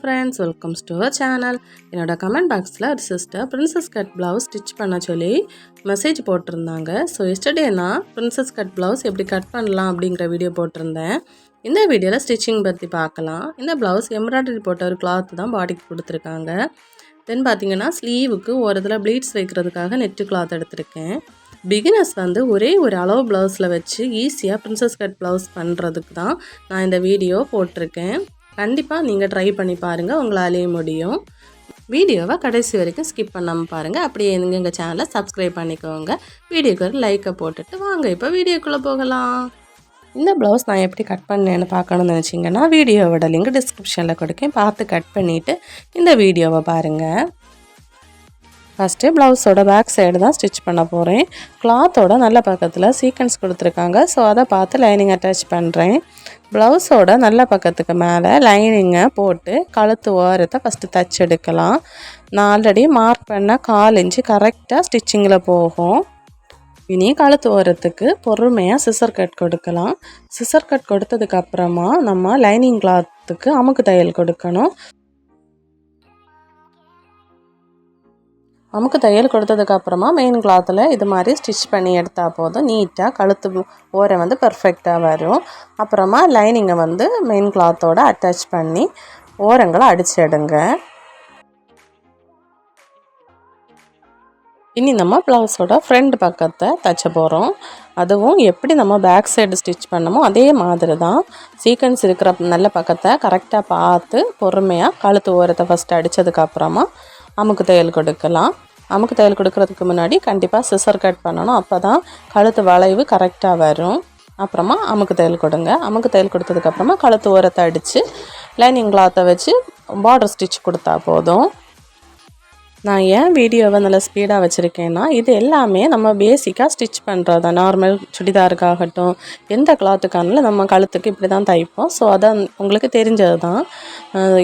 Friends welcome to our channel என்னோட comment பாக்ஸில் ஒரு sister princess cut blouse stitch பண்ண சொல்லி மெசேஜ் போட்டிருந்தாங்க. ஸோ எஸ்டர்டே நான் பிரின்சஸ் கட் ப்ளவுஸ் எப்படி கட் பண்ணலாம் அப்படிங்கிற வீடியோ போட்டிருந்தேன். இந்த வீடியோவில் ஸ்டிச்சிங் பற்றி பார்க்கலாம். இந்த ப்ளவுஸ் எம்ப்ராய்டரி போட்ட ஒரு கிளாத் தான் பாடிக்கு கொடுத்துருக்காங்க. தென் பார்த்தீங்கன்னா ஸ்லீவுக்கு ஒரு இதில் ப்ளீட்ஸ் வைக்கிறதுக்காக நெட்டு கிளாத் எடுத்திருக்கேன். பிகினர்ஸ் வந்து ஒரே ஒரு அளவு ப்ளவுஸில் வச்சு ஈஸியாக ப்ரின்ஸஸ் கட் ப்ளவுஸ் பண்ணுறதுக்கு தான் நான் இந்த வீடியோ போட்டிருக்கேன். கண்டிப்பாக நீங்கள் ட்ரை பண்ணி பாருங்கள் உங்களாலேயே முடியும். வீடியோவை கடைசி வரைக்கும் ஸ்கிப் பண்ணாமல் பாருங்கள் அப்படியே எங்கள் எங்கள் சேனலை சப்ஸ்கிரைப் பண்ணிக்கோங்க. வீடியோக்கு ஒரு லைக்கை போட்டுட்டு வாங்க. இப்போ வீடியோக்குள்ளே போகலாம். இந்த ப்ளவுஸ் நான் எப்படி கட் பண்ணேன்னு பார்க்கணும்னு நினச்சிங்கன்னா வீடியோவோட லிங்க் டிஸ்கிரிப்ஷனில் கொடுக்கேன். பார்த்து கட் பண்ணிவிட்டு இந்த வீடியோவை பாருங்கள் ஃபஸ்ட்டு ப்ளவுஸோட பேக் சைடு தான் ஸ்டிச் பண்ண போகிறேன் கிளாத்தோட நல்ல பக்கத்தில் சீக்வன்ஸ் கொடுத்துருக்காங்க. ஸோ அதை பார்த்து லைனிங் அட்டாச் பண்ணுறேன் ப்ளவுஸோட நல்ல பக்கத்துக்கு மேலே லைனிங்கை போட்டு கழுத்து ஓரத்தை ஃபஸ்ட்டு தச்சு எடுக்கலாம். நான் ஆல்ரெடி மார்க் பண்ண கால் இன்ச்சு கரெக்டாக ஸ்டிச்சிங்கில் போகும். இனி கழுத்து ஓரத்துக்கு பொறுமையாக சிசர் கட் கொடுக்கலாம். சிசர் கட் கொடுத்ததுக்கப்புறமா நம்ம லைனிங் கிளாத்துக்கு அமுக்கு தையல் கொடுக்கணும். நமக்கு தையல் கொடுத்ததுக்கப்புறமா மெயின் கிளாத்தில் இது மாதிரி ஸ்டிச் பண்ணி எடுத்தால் போதும் நீட்டாக கழுத்து ஓரை வந்து பர்ஃபெக்டாக வரும் அப்புறமா லைனிங்கை வந்து மெயின் கிளாத்தோடு அட்டாச் பண்ணி ஓரங்களை அடிச்சு எடுங்க இனி நம்ம ப்ளவுஸோட ஃப்ரண்ட் பக்கத்தை தைச்ச போகிறோம் அதுவும் எப்படி நம்ம பேக் சைடு ஸ்டிச் பண்ணமோ அதே மாதிரி தான் சீக்வன்ஸ் இருக்கிற நல்ல பக்கத்தை கரெக்டாக பார்த்து பொறுமையாக கழுத்து ஓரத்தை ஃபஸ்ட்டு அடித்ததுக்கப்புறமா அமுக்கு தையல் கொடுக்கலாம். அமுக்கு தையல் கொடுக்கறதுக்கு முன்னாடி கண்டிப்பாக சிசர் கட் பண்ணணும். அப்போ தான் கழுத்து வளைவு கரெக்டாக வரும். அப்புறமா அமுக்கு தையல் கொடுங்க. அமுக்கு தையல் கொடுத்ததுக்கப்புறமா கழுத்து ஓரத்தை அடித்து லைனிங் கிளாத்தை வச்சு பார்டர் ஸ்டிச் கொடுத்தா போதும். நான் ஏன் வீடியோவை நல்லா ஸ்பீடாக வச்சுருக்கேன்னா இது எல்லாமே நம்ம பேசிக்காக ஸ்டிச் பண்ணுறது தான் நார்மல் சுடிதாருக்காகட்டும் எந்த கிளாத்துக்கானாலும் நம்ம கழுத்துக்கு இப்படி தான் தைப்போம். ஸோ அதான் உங்களுக்கு தெரிஞ்சது தான்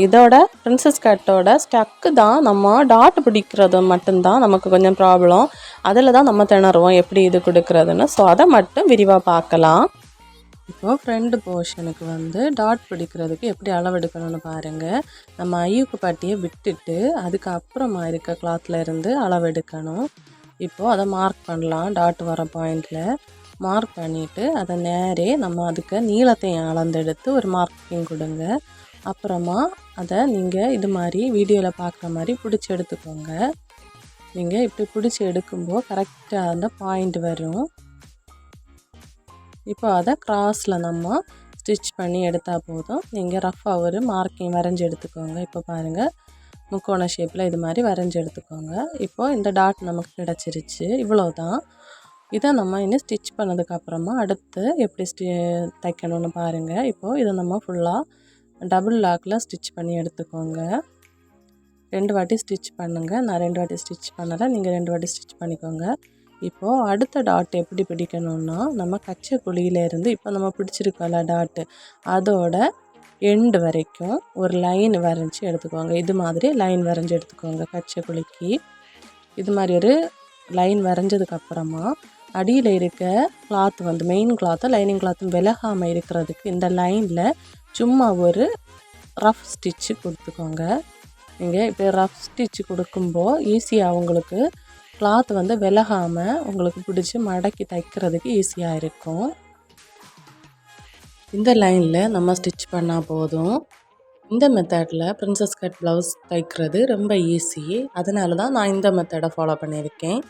இதோட பிரின்சஸ் கட்டோட ஸ்டக்கு தான் நம்ம டாட் பிடிக்கிறது மட்டும்தான் நமக்கு கொஞ்சம் ப்ராப்ளம் அதில் தான் நம்ம திணறுவோம் எப்படி இது கொடுக்குறதுன்னு. ஸோ அதை மட்டும் விரிவாக பார்க்கலாம். இப்போது ஃப்ரண்ட் போர்ஷனுக்கு வந்து டாட் பிடிக்கிறதுக்கு எப்படி அளவெடுக்கணும்னு பாருங்கள் நம்ம ஐயுக்கு பாட்டியை விட்டுட்டு அதுக்கப்புறமா இருக்க கிளாத்தில் இருந்து அளவெடுக்கணும். இப்போது அதை மார்க் பண்ணலாம் டாட் வர பாயிண்டில் மார்க் பண்ணிவிட்டு அதை நேரே நம்ம அதுக்கு நீளத்தையும் அளந்தெடுத்து ஒரு மார்க்கிங் கொடுங்க. அப்புறமா அதை நீங்கள் இது மாதிரி வீடியோவில் பார்க்குற மாதிரி பிடிச்சி எடுத்துக்கோங்க. நீங்கள் இப்படி பிடிச்சி எடுக்கும்போது கரெக்டாக அந்த பாயிண்ட் வரும். இப்போ அதை க்ராஸில் நம்ம ஸ்டிச் பண்ணி எடுத்தால் போதும். நீங்கள் ரஃப்பாக ஒரு மார்க்கிங் வரைஞ்சி எடுத்துக்கோங்க. இப்போ பாருங்கள் முக்கோண ஷேப்பில் இது மாதிரி வரைஞ்சி எடுத்துக்கோங்க. இப்போது இந்த டாட் நமக்கு கிடச்சிருச்சு. இவ்வளோ தான் இதை நம்ம இன்னும் ஸ்டிச் பண்ணதுக்கப்புறமா அடுத்து எப்படி ஸ்டி தைக்கணும்னு பாருங்கள் இப்போது இதை நம்ம ஃபுல்லாக டபுள் லாக்கில் ஸ்டிச் பண்ணி எடுத்துக்கோங்க. ரெண்டு வாட்டி ஸ்டிச் பண்ணுங்கள் நான் ரெண்டு வாட்டி ஸ்டிச் பண்ணலை. நீங்கள் ரெண்டு வாட்டி ஸ்டிச் பண்ணிக்கோங்க. இப்போது அடுத்த டாட் எப்படி பிடிக்கணும்னா நம்ம கச்சை குழியிலேருந்து இப்போ நம்ம பிடிச்சிருக்கோம்ல டாட்டு அதோட எண்டு வரைக்கும் ஒரு லைன் வரைஞ்சி எடுத்துக்கோங்க. இது மாதிரி லைன் வரைஞ்சி எடுத்துக்கோங்க கச்சை குழிக்கு இது மாதிரி ஒரு லைன் வரைஞ்சதுக்கப்புறமா அடியில் இருக்க கிளாத் வந்து மெயின் கிளாத்தும் லைனிங் கிளாத்தும் விலகாமல் இருக்கிறதுக்கு இந்த லைனில் சும்மா ஒரு ரஃப் ஸ்டிச்சு கொடுத்துக்கோங்க. நீங்கள் இப்போ ரஃப் ஸ்டிச்சு கொடுக்கும்போது ஈஸியாக உங்களுக்கு கிளாத் வந்து விலகாமல் உங்களுக்கு பிடிச்சி மடக்கி தைக்கிறதுக்கு ஈஸியாக இருக்கும். இந்த லைனில் நம்ம ஸ்டிச் பண்ணால் போதும். இந்த மெத்தடில் ப்ரின்ஸஸ் கட் ப்ளவுஸ் தைக்கிறது ரொம்ப ஈஸி அதனால தான் நான் இந்த மெத்தடை ஃபாலோ பண்ணியிருக்கேன்.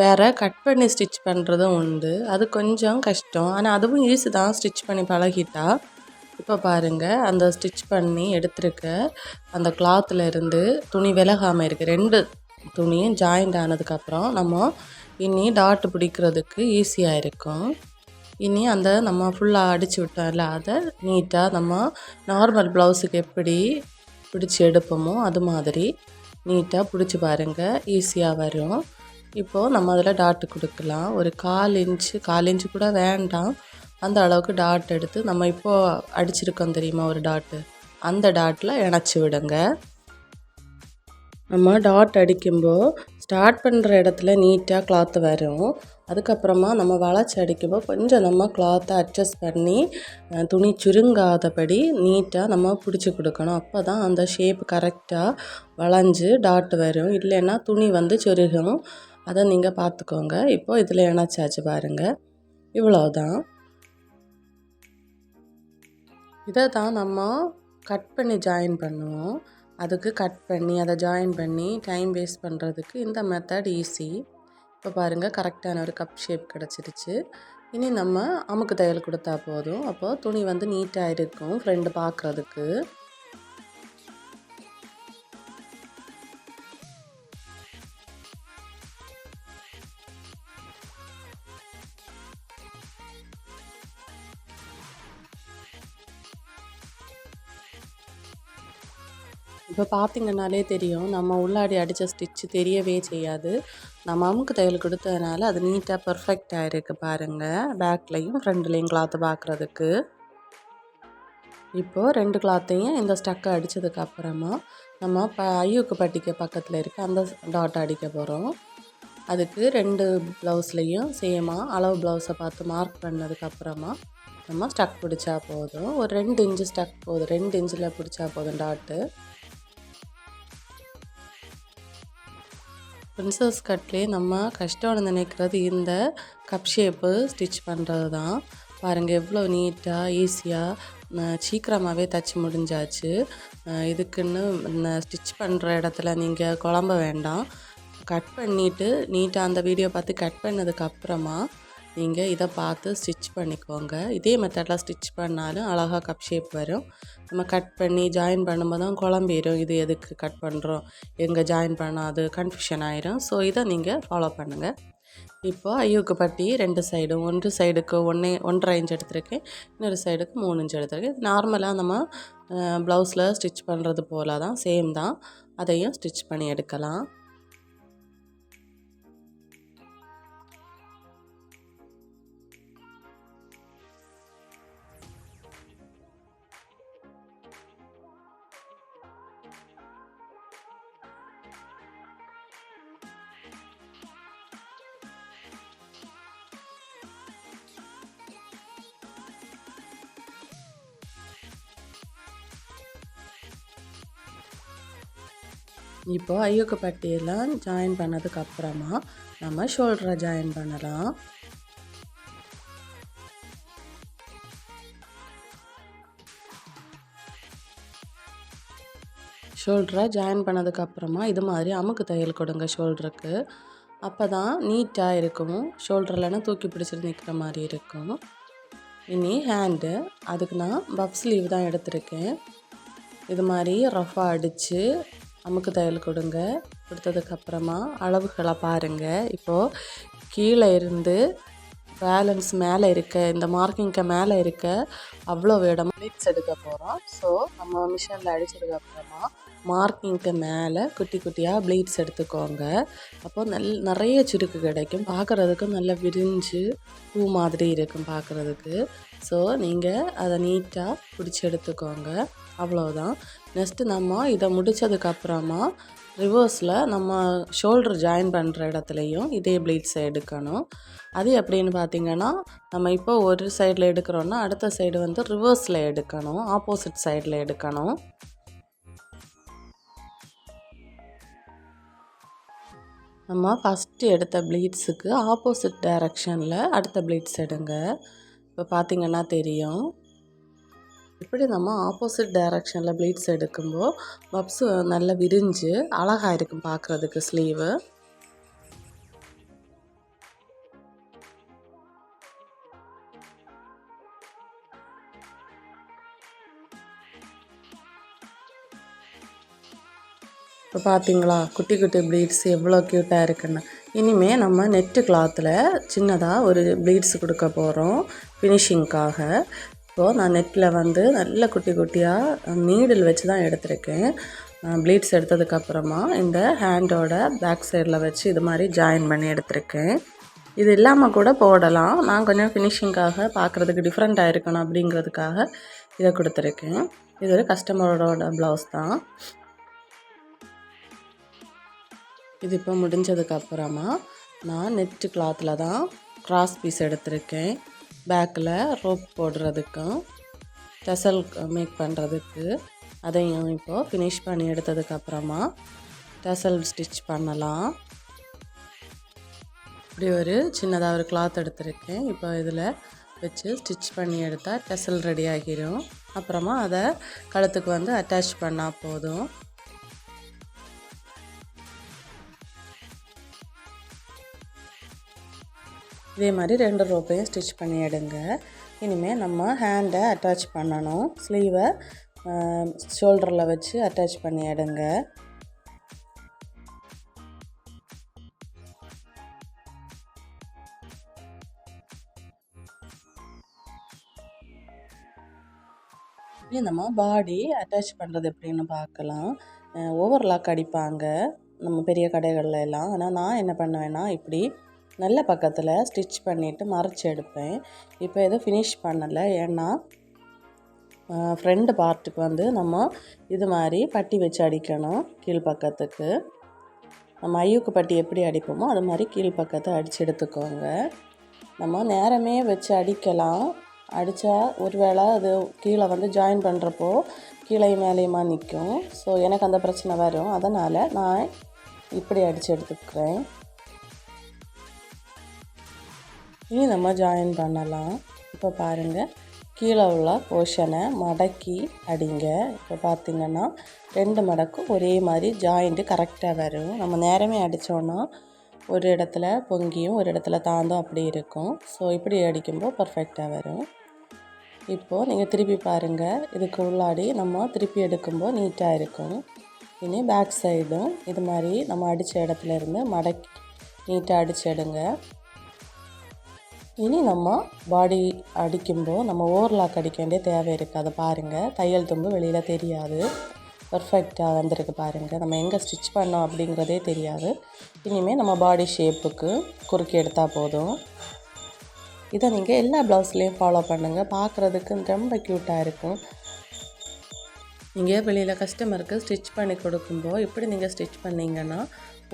வேறு கட் பண்ணி ஸ்டிச் பண்ணுறதும் உண்டு. அது கொஞ்சம் கஷ்டம். ஆனால் அதுவும் ஈஸி தான். ஸ்டிச் பண்ணி பழகிட்டா இப்போ பாருங்கள் அந்த ஸ்டிச் பண்ணி எடுத்துருக்க அந்த கிளாத்தில் இருந்து துணி விலகாமல் இருக்குது ரெண்டு துணியும் ஜாயிண்ட் ஆனதுக்கப்புறம் நம்ம இனி டாட் பிடிக்கிறதுக்கு ஈஸியாக இருக்கும். இனி அந்த நம்ம ஃபுல்லாக அடித்து விட்டோம்ல அதை நீட்டாக நம்ம நார்மல் ப்ளவுஸுக்கு எப்படி பிடிச்சி எடுப்போமோ அது மாதிரி நீட்டாக பிடிச்சி பாருங்கள் ஈஸியாக வரும். இப்போது நம்ம அதில் டாட்டு கொடுக்கலாம். ஒரு கால் இன்ச்சு கால் இன்ச்சு கூட வேண்டாம். அந்த அளவுக்கு டாட் எடுத்து நம்ம இப்போது அடிச்சிருக்கோம் தெரியுமா ஒரு டாட்டு அந்த டாட்டில் இணைச்சி விடுங்க. நம்ம டாட் அடிக்கும்போது ஸ்டார்ட் பண்ணுற இடத்துல நீட்டாக கிளாத்து வரும். அதுக்கப்புறமா நம்ம வளைச்சி அடிக்கும்போது கொஞ்சம் நம்ம கிளாத்தை அட்ஜஸ்ட் பண்ணி துணி சுருங்காதபடி நீட்டாக நம்ம பிடிச்சி கொடுக்கணும். அப்போ தான் அந்த ஷேப் கரெக்டாக வளைஞ்சு டாட் வரும். இல்லைன்னா துணி வந்து சுருகும். அதை நீங்கள் பார்த்துக்கோங்க. இப்போது இதில் இணைச்சாச்சு பாருங்கள் இவ்வளோதான் இதை தான் நம்ம கட் பண்ணி ஜாயின் பண்ணுவோம். அதுக்கு கட் பண்ணி அதை ஜாயின் பண்ணி டைம் வேஸ்ட் பண்ணுறதுக்கு இந்த மெத்தட் ஈஸி இப்போ பாருங்கள் கரெக்டான ஒரு கப் ஷேப் கிடச்சிருச்சு. இனி நம்ம அமுக்கு தையல் கொடுத்தா போதும். அப்போது துணி வந்து நீட்டாக இருக்கும் ஃப்ரெண்டு பார்க்குறதுக்கு. இப்போ பார்த்தீங்கன்னாலே தெரியும் நம்ம உள்ளாடி அடித்த ஸ்டிச்சு தெரியவே செய்யாது. நம்ம அமுக்கு தையல் கொடுத்ததுனால அது நீட்டாக பர்ஃபெக்டாக இருக்குது பாருங்கள் பேக்லேயும் ஃப்ரண்ட்லேயும் கிளாத்து பார்க்குறதுக்கு இப்போது ரெண்டு கிளாத்தையும் இந்த ஸ்டக்கை அடித்ததுக்கு அப்புறமா நம்ம ப ஐயூக்கு பட்டிக்கு பக்கத்தில் இருக்க அந்த டாட் அடிக்க போகிறோம் அதுக்கு ரெண்டு ப்ளவுஸ்லேயும் சேமாக அளவு ப்ளவுஸை பார்த்து மார்க் பண்ணதுக்கப்புறமா நம்ம ஸ்டக் பிடிச்சா போதும். ஒரு ரெண்டு இன்ச்சு ஸ்டக் போதும். ரெண்டு இன்ச்சில் பிடிச்சா போதும் டாட்டு பிரின்சஸ் கட்லேயே நம்ம கஷ்டம் நினைக்கிறது இந்த கப் ஷேப்பு ஸ்டிச் பண்ணுறது தான். பாருங்கள் எவ்வளோ நீட்டாக ஈஸியாக சீக்கிரமாகவே தச்சு முடிஞ்சாச்சு. இதுக்குன்னு ஸ்டிச் பண்ணுற இடத்துல நீங்கள் குழம்ப வேண்டாம். கட் பண்ணிவிட்டு நீட்டாக அந்த வீடியோ பார்த்து கட் பண்ணதுக்கப்புறமா நீங்கள் இதை பார்த்து ஸ்டிச் பண்ணிக்கோங்க. இதே மெத்தடில் ஸ்டிச் பண்ணாலும் அழகாக கப் ஷேப் வரும். நம்ம கட் பண்ணி ஜாயின் பண்ணும்போது தான் குழம்பிடும் இது எதுக்கு கட் பண்ணுறோம் எங்கே ஜாயின் பண்ணாது? கன்ஃபியூஷன் ஆயிரும். ஸோ இதை நீங்கள் ஃபாலோ பண்ணுங்கள் இப்போது ஐயோக்கு பட்டி ரெண்டு சைடும் ஒன்று சைடுக்கு ஒன்றே ஒன்றரை இன்ச் எடுத்திருக்கேன். இன்னொரு சைடுக்கு மூணு இன்ச் எடுத்திருக்கேன். நார்மலாக நம்ம ப்ளவுஸில் ஸ்டிச் பண்ணுறது போல தான் சேம் தான். அதையும் ஸ்டிச் பண்ணி எடுக்கலாம். இப்போ ஐயோக்கு பட்டியெல்லாம் ஜாயின் பண்ணதுக்கப்புறமா நம்ம ஷோல்டரை ஜாயின் பண்ணலாம். ஷோல்டரை ஜாயின் பண்ணதுக்கப்புறமா இது மாதிரி அமுக்கு தையல் கொடுங்க ஷோல்டருக்கு அப்போ தான் நீட்டாக இருக்கும் ஷோல்டர்லனா தூக்கி பிடிச்சிட்டு நிற்கிற மாதிரி இருக்கும். இனி ஹேண்டு அதுக்கு நான் பஃப் ஸ்லீவ் தான் எடுத்திருக்கேன். இது மாதிரி ரஃபாக அடித்து அமுக்கு தையல் கொடுங்க. கொடுத்ததுக்கப்புறமா அளவுகளை பாருங்கள் இப்போது கீழே இருந்து பேலன்ஸ் மேலே இருக்க இந்த மார்க்கிங்க்கு மேலே இருக்க அவ்வளோ இடம் ப்ளீட்ஸ் எடுக்க போகிறோம் ஸோ நம்ம மிஷினில் அடிச்சதுக்கப்புறமா மார்க்கிங்க்கு மேலே குட்டி குட்டியாக ப்ளீட்ஸ் எடுத்துக்கோங்க. அப்போ நல் நிறைய சுருக்கு கிடைக்கும். பார்க்குறதுக்கும் நல்லா விரிஞ்சு பூ மாதிரி இருக்கும் பார்க்குறதுக்கு ஸோ நீங்கள் அதை நீட்டாக பிடிச்சி எடுத்துக்கோங்க. அவ்வளோதான் நெக்ஸ்ட்டு நம்ம இதை முடித்ததுக்கப்புறமா ரிவர்ஸில் நம்ம ஷோல்டர் ஜாயின் பண்ணுற இடத்துலையும் இதே ப்ளீட்ஸை எடுக்கணும். அது எப்படின்னு பார்த்தீங்கன்னா நம்ம இப்போ ஒரு சைடில் எடுக்கிறோன்னா அடுத்த சைடு வந்து ரிவர்ஸில் எடுக்கணும். ஆப்போசிட் சைடில் எடுக்கணும். நம்ம ஃபஸ்ட்டு எடுத்த ப்ளீட்ஸுக்கு ஆப்போசிட் டைரக்ஷனில் அடுத்த ப்ளீட்ஸ் எடுங்க. இப்போ பார்த்திங்கன்னா தெரியும். இப்படி நம்ம ஆப்போசிட் டைரக்ஷனில் ப்ளீட்ஸ் எடுக்கும்போது பப்ஸு நல்லா விரிஞ்சு அழகாக இருக்கும் பார்க்குறதுக்கு ஸ்லீவு இப்போ பார்த்தீங்களா குட்டி குட்டி ப்ளீட்ஸ் எவ்வளோ க்யூட்டாக இருக்குன்னு. இனிமேல் நம்ம நெட்டு கிளாத்தில் சின்னதாக ஒரு ப்ளீட்ஸ் கொடுக்க போகிறோம் ஃபினிஷிங்க்காக இப்போது நான் நெட்டில் வந்து நல்ல குட்டி குட்டியாக நீடில் வச்சு தான் எடுத்திருக்கேன். ப்ளீட்ஸ் எடுத்ததுக்கப்புறமா இந்த ஹேண்டோட பேக் சைடில் வச்சு இது மாதிரி ஜாயின் பண்ணி எடுத்திருக்கேன். இது இல்லாமல் கூட போடலாம். நான் கொஞ்சம் ஃபினிஷிங்காக பார்க்குறதுக்கு டிஃப்ரெண்ட்டாக இருக்கணும் அப்படிங்கிறதுக்காக இதை கொடுத்துருக்கேன். இது ஒரு கஸ்டமரோட ப்ளவுஸ் தான். இது இப்போ முடிஞ்சதுக்கு அப்புறமா நான் நெட்டு கிளாத்தில் தான் கிராஸ் பீஸ் எடுத்திருக்கேன். பேக்கில் ரோப் போடுறதுக்கும் டெசல் மேக் பண்ணுறதுக்கு அதையும் இப்போது ஃபினிஷ் பண்ணி எடுத்ததுக்கப்புறமா டசல் ஸ்டிச் பண்ணலாம். இப்படி ஒரு சின்னதாக ஒரு கிளாத் எடுத்திருக்கேன். இப்போ இதில் வச்சு ஸ்டிச் பண்ணி எடுத்தால் டெசல் ரெடி ஆகிரும். அப்புறமா அதை கழுத்துக்கு வந்து அட்டாச் பண்ணால் போதும். இதே மாதிரி ரெண்டு ரோப்பையும் ஸ்டிச் பண்ணி எடுங்க. இனிமேல் நம்ம ஹேண்டை அட்டாச் பண்ணணும். ஸ்லீவை ஷோல்டரில் வச்சு அட்டாச் பண்ணி எடுங்க. நம்ம பாடி அட்டாச் பண்ணுறது எப்படின்னு பார்க்கலாம். ஓவர்லாக் அடிப்பாங்க. நம்ம பெரிய கடைகளில் எல்லாம். ஆனால் நான் என்ன பண்ணுவேன்னா இப்படி நல்ல பக்கத்தில் ஸ்டிச் பண்ணிவிட்டு மறைச்சி எடுப்பேன். இப்போ எதுவும் ஃபினிஷ் பண்ணலை. ஏன்னா ஃப்ரெண்டு பார்ட்டுக்கு வந்து நம்ம இது மாதிரி பட்டி வச்சு அடிக்கணும் கீழ்ப்பக்கத்துக்கு நம்ம ஐயூக்கு பட்டி எப்படி அடிப்போமோ அது மாதிரி கீழ்ப்பக்கத்தை அடித்து எடுத்துக்கோங்க. நம்ம நேரமே வச்சு அடிக்கலாம். அடித்தா ஒரு வேளை அது கீழே வந்து ஜாயின் பண்ணுறப்போ கீழே மேலேயுமா நிற்கும் ஸோ எனக்கு அந்த பிரச்சனை வரும். அதனால் நான் இப்படி அடித்து எடுத்துக்கிறேன். இனி நம்ம ஜாயின் பண்ணலாம். இப்போ பாருங்கள் கீழே உள்ள போர்ஷனை மடக்கி அடிங்க. இப்போ பார்த்திங்கன்னா ரெண்டு மடக்கும் ஒரே மாதிரி ஜாயிண்ட்டு கரெக்டாக வரும். நம்ம நேரமே அடித்தோன்னா ஒரு இடத்துல பொங்கியும் ஒரு இடத்துல தாந்தும் அப்படி இருக்கும். ஸோ இப்படி அடிக்கும்போது பர்ஃபெக்டாக வரும். இப்போது நீங்கள் திருப்பி பாருங்கள் இதுக்கு உள்ளாடி நம்ம திருப்பி எடுக்கும்போது நீட்டாக இருக்கும். இனி பேக் சைடும் இது மாதிரி நம்ம அடித்த இடத்துல இருந்து மடக்கி நீட்டாக அடித்து எடுங்க. இனி நம்ம பாடி அடிக்கும்போது நம்ம ஓவர்லாக் அடிக்க வேண்டிய தேவை இருக்குது அதை பாருங்கள் தையல் தும்பு வெளியில் தெரியாது. பர்ஃபெக்டாக வந்திருக்கு பாருங்கள் நம்ம எங்கே ஸ்டிச் பண்ணோம் அப்படிங்கிறதே தெரியாது. இனிமேல் நம்ம பாடி ஷேப்புக்கு குறுக்கி எடுத்தால் போதும். இதை நீங்கள் எல்லா ப்ளவுஸ்லேயும் ஃபாலோ பண்ணுங்கள் பார்க்குறதுக்கு ரொம்ப க்யூட்டாக இருக்கும். நீங்கள் வெளியில் கஸ்டமருக்கு ஸ்டிச் பண்ணி கொடுக்கும்போது இப்படி நீங்கள் ஸ்டிச் பண்ணிங்கன்னா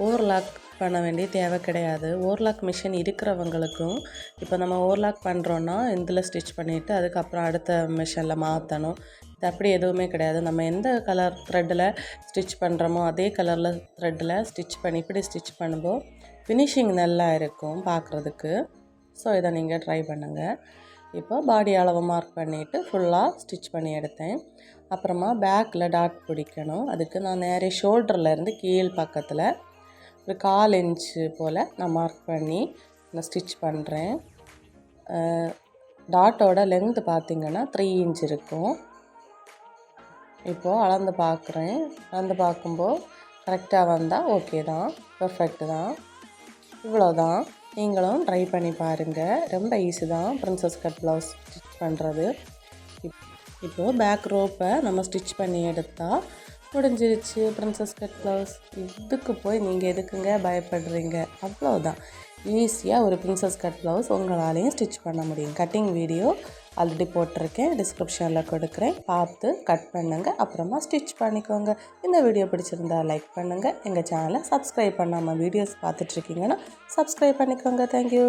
ஓவர்லாக் பண்ண வேண்டிய தேவை கிடையாது. ஓவர்லாக் மிஷின் இருக்கிறவங்களுக்கும் இப்போ நம்ம ஓவர்லாக் பண்ணுறோன்னா இதில் ஸ்டிச் பண்ணிவிட்டு அதுக்கப்புறம் அடுத்த மிஷினில் மாற்றணும் இது அப்படி எதுவுமே கிடையாது. நம்ம எந்த கலர் த்ரெட்டில் ஸ்டிச் பண்ணுறோமோ அதே கலரில் த்ரெட்டில் ஸ்டிச் பண்ணி இப்படி ஸ்டிச் பண்ணும்போது ஃபினிஷிங் நல்லா இருக்கும் பார்க்குறதுக்கு ஸோ இதை நீங்கள் ட்ரை பண்ணுங்கள் இப்போ பாடி அளவு மார்க் பண்ணிவிட்டு ஃபுல்லாக ஸ்டிச் பண்ணி எடுத்தேன். அப்புறமா பேக்கில் டாட் பிடிக்கணும். அதுக்கு நான் நேரே ஷோல்டர்லேருந்து கீழ் பக்கத்தில் ஒரு கால் இன்ச்சு போல் நான் மார்க் பண்ணி நான் ஸ்டிச் பண்ணுறேன் டாட்டோட லென்த்து பார்த்திங்கன்னா த்ரீ இன்ச் இருக்கும். இப்போது அளந்து பார்க்குறேன் அளந்து பார்க்கும்போது கரெக்டாக வந்தால் ஓகே தான். பர்ஃபெக்ட் தான். இவ்வளோதான் நீங்களும் ட்ரை பண்ணி பாருங்கள் ரொம்ப ஈஸி தான் ப்ரின்ஸஸ் கட் ப்ளவுஸ் ஸ்டிச் பண்ணுறது இப்போது பேக் ரோப்பை நம்ம ஸ்டிச் பண்ணி எடுத்தால் முடிஞ்சிருச்சு ப்ரின்ஸஸ் கட் ப்ளவுஸ் இதுக்கு போய் நீங்கள் எதுக்குங்க பயப்படுறீங்க? அவ்வளோதான் ஈஸியாக ஒரு ப்ரின்ஸஸ் கட் ப்ளவுஸ் உங்களாலேயும் ஸ்டிச் பண்ண முடியும். கட்டிங் வீடியோ ஆல்ரெடி போட்டிருக்கேன். டிஸ்கிரிப்ஷனில் கொடுக்குறேன். பார்த்து கட் பண்ணுங்கள் அப்புறமா ஸ்டிச் பண்ணிக்கோங்க. இந்த வீடியோ பிடிச்சிருந்தா லைக் பண்ணுங்கள் எங்கள் சேனலை சப்ஸ்கிரைப் பண்ணாமல் வீடியோஸ் பார்த்துட்ருக்கீங்கன்னா சப்ஸ்கிரைப் பண்ணிக்கோங்க. Thank you